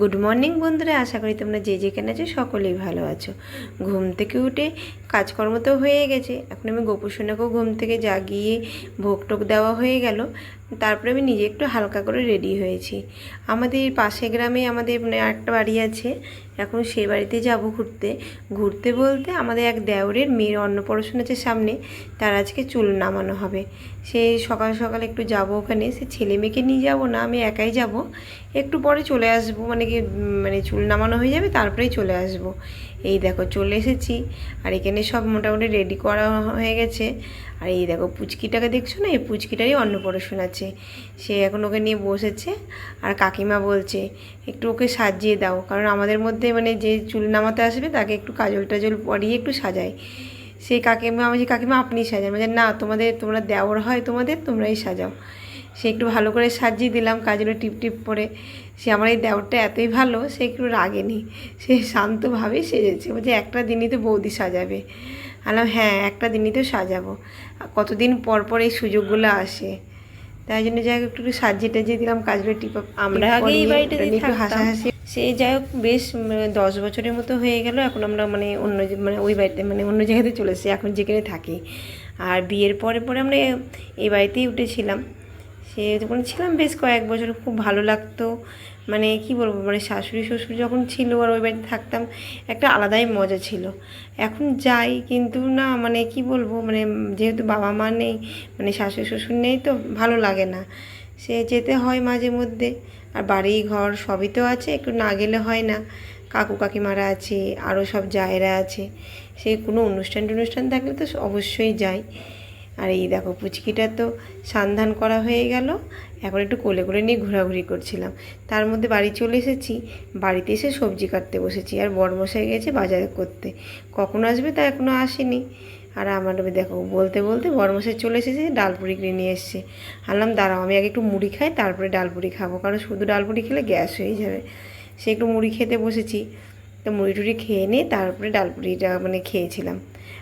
Good morning বন্ধুরা, আশা করি তোমরা যে যেখানে আছো সকলেই ভালো আছো। ঘুম থেকে উঠে কাজকর্ম তো হয়ে গেছে, এখন আমি গোপুসোনাকেও ঘুম থেকে জাগিয়ে ভোগ টোক দেওয়া হয়ে গেল। তারপরে আমি নিজে একটু হালকা করে রেডি হয়েছি। আমাদের পাশে গ্রামে আমাদের মানে একটা বাড়ি আছে, এখন সেই বাড়িতে যাব ঘুরতে। ঘুরতে বলতে আমাদের এক দেওরের মেয়ের অন্নপ্রাশন আছে সামনে, তার আজকে চুল নামানো হবে। সে সকাল সকাল একটু যাব ওখানে, সে ছেলে মেয়েকে নিয়ে যাব না, আমি একাই যাব। একটু পরে চলে আসব মানে কি মানে চুল নামানো হয়ে যাবে, তারপরেই চলে আসব। এই দেখো চলে এসেছি, আর এখানে সব মোটামুটি রেডি করা হয়ে গেছে। আর এই দেখো পুচকিটাকে দেখছ না? এই পুচকিটারই অন্নপ্রাশন আছে। সে এখন ওকে নিয়ে বসেছে। আর কাকিমা বলছে, একটু ওকে সাজিয়ে দাও। কারণ আমাদের মধ্যে মানে যে চুল নামাতে আসবে, তাকে একটু কাজল টাজল পরিয়ে একটু সাজায় সেই কাকিমা, আমি যে কাকিমা, আপনি সাজান। মানে না, তোমাদের, তোমরা দেওর হয় তোমাদের, তোমরাই সাজাও। সে একটু ভালো করে সাজিয়ে দিলাম, কাজলে টিপ টিপ করে। সে আমার এই দেওরটা এতই ভালো, সে একটু রাগেনি। সে শান্তভাবেই সেজেছে। বলছে, একটা দিনই তো বৌদি সাজাবে। আলাম হ্যাঁ একটা দিনই তো সাজাবো। কতদিন পর পর এই সুযোগগুলো আসে? তাই জন্য যাই হোক একটু একটু সাজিয়ে টাজিয়ে দিলাম কাজগুলো টিপ আমরা আগে এই বাড়িটাতে একটু হাসাহাসি। সে যাই হোক বেশ দশ বছরের মতো হয়ে গেল। এখন আমরা মানে অন্য মানে ওই বাড়িতে মানে অন্য জায়গাতে চলে এসেছি। এখন যেখানে থাকি। আর বিয়ের পরে পরে আমরা এই বাড়িতেই উঠেছিলাম। সে যখন ছিলাম বেশ কয়েক বছর, খুব ভালো লাগতো। মানে কি বলব মানে শাশুড়ি, শ্বশুর যখন ছিল আর ওই বাড়িতে থাকতাম, একটা আলাদাই মজা ছিল। এখন যাই, কিন্তু না মানে কি বলব মানে যেহেতু বাবা মা নেই মানে শাশুড়ি, শ্বশুর নেই তো ভালো লাগে না। সে যেতে হয় মাঝে মধ্যে, আর বাড়ি, ঘর সবই তো আছে, একটু না গেলে হয় না। কাকু কাকিমারা আছে আরও সব জায়রা আছে। সে কোনো অনুষ্ঠান টনুষ্ঠান থাকলে তো অবশ্যই যাই। আর এই দেখো পুচকিটা তো সান্ধান করা হয়ে গেল। এখন একটু কোলে করে নিয়ে ঘোরাঘুরি করছিলাম। তার মধ্যে বাড়ি চলে এসেছি। বাড়িতে এসে সবজি কাটতে বসেছি। আর বড়মশাই গেছে বাজার করতে। কখন আসবে তা এখনও আসেনি। আর আমার দেখো, বলতে বলতে বড়মশাই চলে এসেছে, ডালপুরি কিনে নিয়ে এসছে। আনলাম, দাঁড়াও, আমি আগে একটু মুড়ি খাই, তারপরে ডালপুরি খাব। কারণ শুধু ডালপুরি খেলে গ্যাস হয়ে যাবে। সে একটু মুড়ি খেতে বসেছি। তো মুড়ি টুড়ি খেয়ে নিয়ে তারপরে ডালপুরিটা মানে খেয়েছিলাম।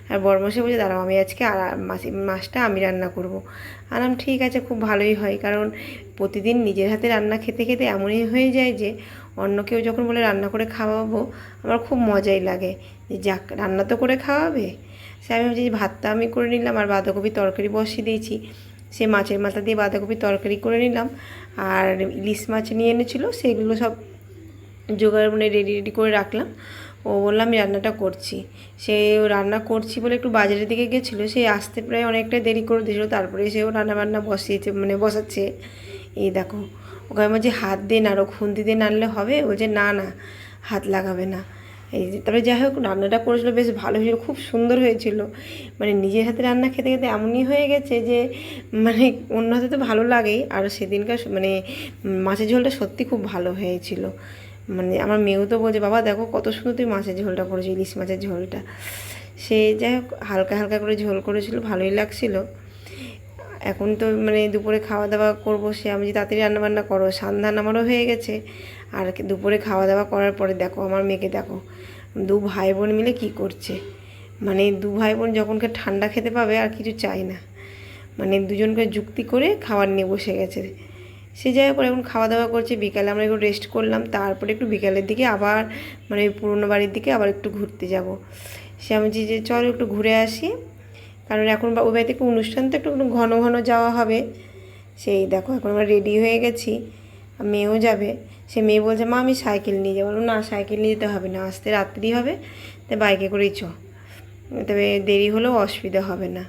আর বরমশাই বলছে, দাঁড়াও, আমি আজকে আর মাসি, মাছটা আমি রান্না করব। আলাম ঠিক আছে, খুব ভালোই হয়। কারণ প্রতিদিন নিজের হাতে রান্না খেতে খেতে এমনই হয়ে যায় যে, অন্য কেউ যখন বলে রান্না করে খাওয়াবো, আমার খুব মজাই লাগে। যে, যাক, রান্না তো করে খাওয়াবে। সে আমি ভাবছি, যে, ভাতটা আমি করে নিলাম আর বাঁধাকপি তরকারি বসিয়ে দিয়েছি। সে মাছের মাথা দিয়ে বাঁধাকপি তরকারি করে নিলাম। আর ইলিশ মাছ নিয়ে এনেছিলো, সেগুলো সব জোগাড় মানে রেডি রেডি করে রাখলাম। ও বললাম আমি রান্নাটা করছি। সে ও রান্না করছি বলে একটু বাজারের দিকে গেছিল। সে আসতে প্রায় অনেকটা দেরি করে দিয়েছিলো। তারপরে সেও রান্না বান্না বসিয়েছে মানে বসাচ্ছে। এই দেখো ওকে বলছি, হাত দিয়ে নাড়ো, খুন্তি দিয়ে নাড়লে হবে। বলছে, না না, হাত লাগাবে না। এই যে তারপরে যাই হোক, রান্নাটা করেছিল, বেশ ভালো হয়েছিল, খুব সুন্দর হয়েছিল। মানে নিজের হাতে রান্না খেতে খেতে এমনই হয়ে গেছে যে মানে অন্য হাতে তো ভালো লাগেই। আর সেদিনকার মানে মাছের ঝোলটা সত্যি খুব ভালো হয়েছিল। মানে আমার মেয়েও তো বলছে, বাবা দেখো কত সুন্দর তুই মাছের ঝোলটা করেছ, ইলিশ মাছের ঝোলটা। সে যাই হোক, হালকা হালকা করে ঝোল করেছিল, ভালোই লাগছিল। এখন তো মানে দুপুরে খাওয়া দাওয়া করব, সে আমি যে তাড়াতাড়ি রান্নাবান্না করো, সান্ধান আমারও হয়ে গেছে। আর দুপুরে খাওয়া দাওয়া করার পরে দেখো, আমার মেয়েকে দেখো, দু ভাই বোন মিলে কি করছে? মানে দু ভাই বোন যখনকে ঠান্ডা খেতে পাবে, আর কিছু চাই না। মানে দুজনকে যুক্তি করে খাবার নিয়ে বসে গেছে। সে যাই হোক এখন খাওয়া দাওয়া করছে, বিকালে আমরা একটু রেস্ট করলাম, তারপরে একটু বিকালের দিকে আবার মানে পুরোনো বাড়ির দিকে আবার একটু ঘুরতে যাব। সে আমি যে, চল একটু ঘুরে আসি। কারণ এখন ওই বাড়িতে একটু অনুষ্ঠান, তো একটু ঘন ঘন যাওয়া হবে। সেই দেখো, এখন আমরা রেডি হয়ে গেছি মেয়েও যাবে। সে মেয়ে বলছে, মা, আমি সাইকেল নিয়ে যাব। না, সাইকেল নিয়ে যেতে হবে না, আসতে রাত্রি হবে, তাই বাইকে করেই চ। তবে দেরি হলেও অসুবিধা হবে না।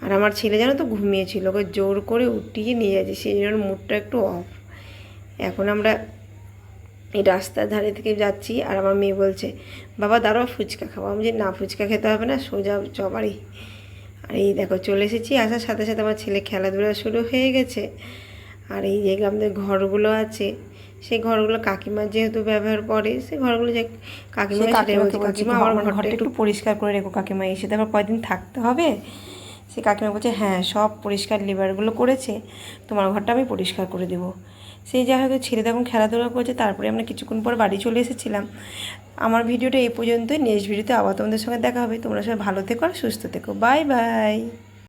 আর আমার ছেলে জানো তো ঘুমিয়েছিল ওকে জোর করে উঠিয়ে নিয়ে যাচ্ছে সেই জন্য মুডটা একটু অফ এখন আমরা এই রাস্তার ধারে থেকে যাচ্ছি আর আমার মেয়ে বলছে বাবা দাঁড়াও ফুচকা খাব। আমি যে না ফুচকা খেতে হবে না সোজা চবারই আর এই দেখো চলে এসেছি আসার সাথে সাথে আমার ছেলে খেলাধুলা শুরু হয়ে গেছে। আর এই যে আমাদের ঘরগুলো আছে সেই ঘরগুলো কাকিমা যেহেতু ব্যবহার করে সেই ঘরগুলো যে কাকিমা সে কাকিমা আমার ঘরটা একটু পরিষ্কার করে রেখো কাকিমা এসে তো আবার কয়দিন থাকতে হবে? সে কাকিমা বলছে হ্যাঁ সব পরিষ্কার লেবারগুলো করেছে, তোমার ঘরটা আমি পরিষ্কার করে দেবো। সেই যা হয়তো ছেলে তখন খেলাধুলা করেছে, তারপরে আমরা কিছুক্ষণ পর বাড়ি চলে এসেছিলাম। আমার ভিডিওটা এই পর্যন্তই, নেক্সট ভিডিওতে আবার তোমাদের সঙ্গে দেখা হবে। তোমরা সবাই ভালো থেকো আর সুস্থ থেকো। Bye bye.